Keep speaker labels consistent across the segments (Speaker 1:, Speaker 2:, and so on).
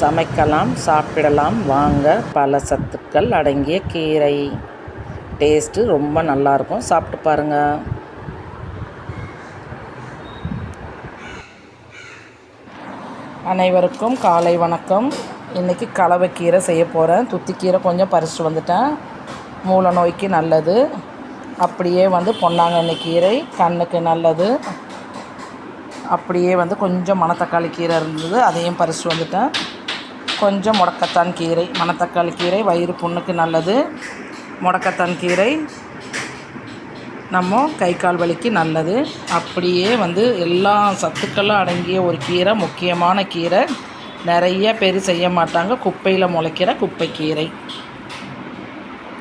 Speaker 1: சமைக்கலாம் சாப்பிடலாம். வாங்க பல சத்துக்கள் அடங்கிய கீரை. டேஸ்ட்டு ரொம்ப நல்லாயிருக்கும். சாப்பிட்டு பாருங்கள் அனைவருக்கும் காலை வணக்கம். இன்றைக்கி கலவைக்கீரை செய்ய போகிறேன் துத்திக்கீரை கொஞ்சம் பறிச்சுட்டு வந்துட்டேன். மூல நோய்க்கு நல்லது. அப்படியே வந்து பொன்னாங்கண்ணி கீரை கண்ணுக்கு நல்லது. அப்படியே வந்து கொஞ்சம் மணத்தக்காளி கீரை இருந்தது அதையும் பறிச்சுட்டு வந்துட்டேன். கொஞ்சம் முடக்கத்தான் கீரை மணத்தக்காளி கீரை வயிறு புண்ணுக்கு நல்லது. முடக்கத்தான் கீரை நம்ம கை கால் வலிக்கு நல்லது. அப்படியே வந்து எல்லா சத்துக்களும் அடங்கிய ஒரு கீரை முக்கியமான கீரை. நிறைய பேர் செய்ய மாட்டாங்க. குப்பையில் முளைக்கிற குப்பை கீரை.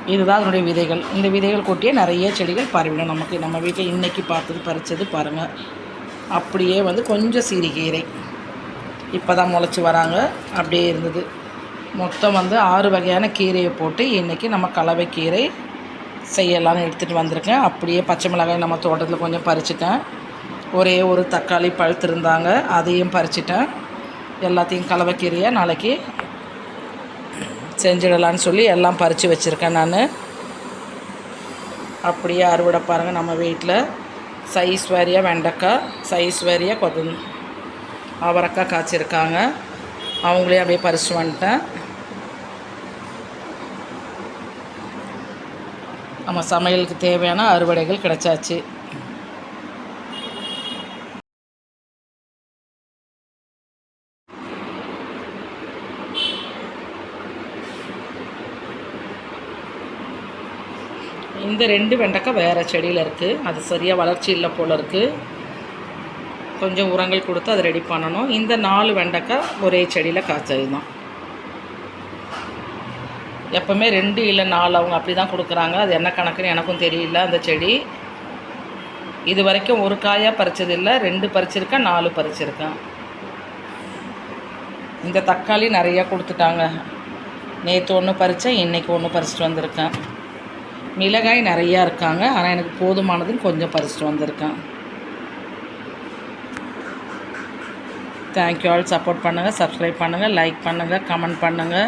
Speaker 1: இதுதான் அதனுடைய விதைகள். இந்த விதைகள் கூட்டியே நிறைய செடிகள் பரவிடும் நமக்கு. நம்ம வீட்டில் இன்றைக்கி பார்த்தது பறித்தது பாருங்கள் அப்படியே வந்து கொஞ்சம் சிறுகீரை இப்போ தான் முளைச்சி வராங்க. அப்படியே இருந்தது. மொத்தம் வந்து ஆறு வகையான கீரையை போட்டு இன்றைக்கி நம்ம கலவை கீரை செய்யலாம்னு எடுத்துகிட்டு வந்திருக்கேன். அப்படியே பச்சை மிளகாய் நம்ம தோட்டத்தில் கொஞ்சம் பறிச்சிட்டேன். ஒரே ஒரு தக்காளி பழுத்திருந்தாங்க அதையும் பறிச்சிட்டேன். எல்லாத்தையும் கலவைக்கீரையை நாளைக்கு செஞ்சிடலான்னு சொல்லி எல்லாம் பறித்து வச்சுருக்கேன் நான். அப்படியே அறுவடை பாருங்கள் நம்ம வீட்டில் சைஸ் வாரியாக வெண்டைக்காய் சைஸ் வாரியாக கொத்த அவரக்காய் காய்ச்சிருக்காங்க. அவங்களே அப்படியே பறிச்சு வந்துட்டேன் நம்ம சமையலுக்கு தேவையான அறுவடைகள் கிடைச்சாச்சு. இந்த ரெண்டு வெண்டைக்காய் வேறு செடியில் இருக்குது அது சரியாக வளர்ச்சி இல்லை போல் இருக்குது கொஞ்சம் உரங்கள் கொடுத்து அதை ரெடி பண்ணணும். இந்த நாலு வெண்டைக்காய் ஒரே செடியில் காய்ச்சது தான் எப்போவுமே ரெண்டு இல்லை நாலு அவங்க அப்படி தான் கொடுக்குறாங்க. அது என்ன கணக்குன்னு எனக்கும் தெரியல அந்த செடி. இது வரைக்கும் ஒரு காயாக பறிச்சதில்லை ரெண்டு பறிச்சிருக்கேன் நாலு பறிச்சிருக்கேன். இந்த தக்காளி நிறையா கொடுத்துட்டாங்க. நேற்று ஒன்று பறித்தேன் இன்றைக்கி ஒன்று பறிச்சிட்டு வந்திருக்கேன். மிளகாய் நிறையா இருக்காங்க ஆனால் எனக்கு போதுமானதுன்னு கொஞ்சம் பறிச்சிட்டு வந்திருக்கேன். தேங்க்யூ ஆல் சப்போர்ட் பண்ணுங்கள் சப்ஸ்கிரைப் பண்ணுங்கள் லைக் பண்ணுங்கள் கமெண்ட் பண்ணுங்கள்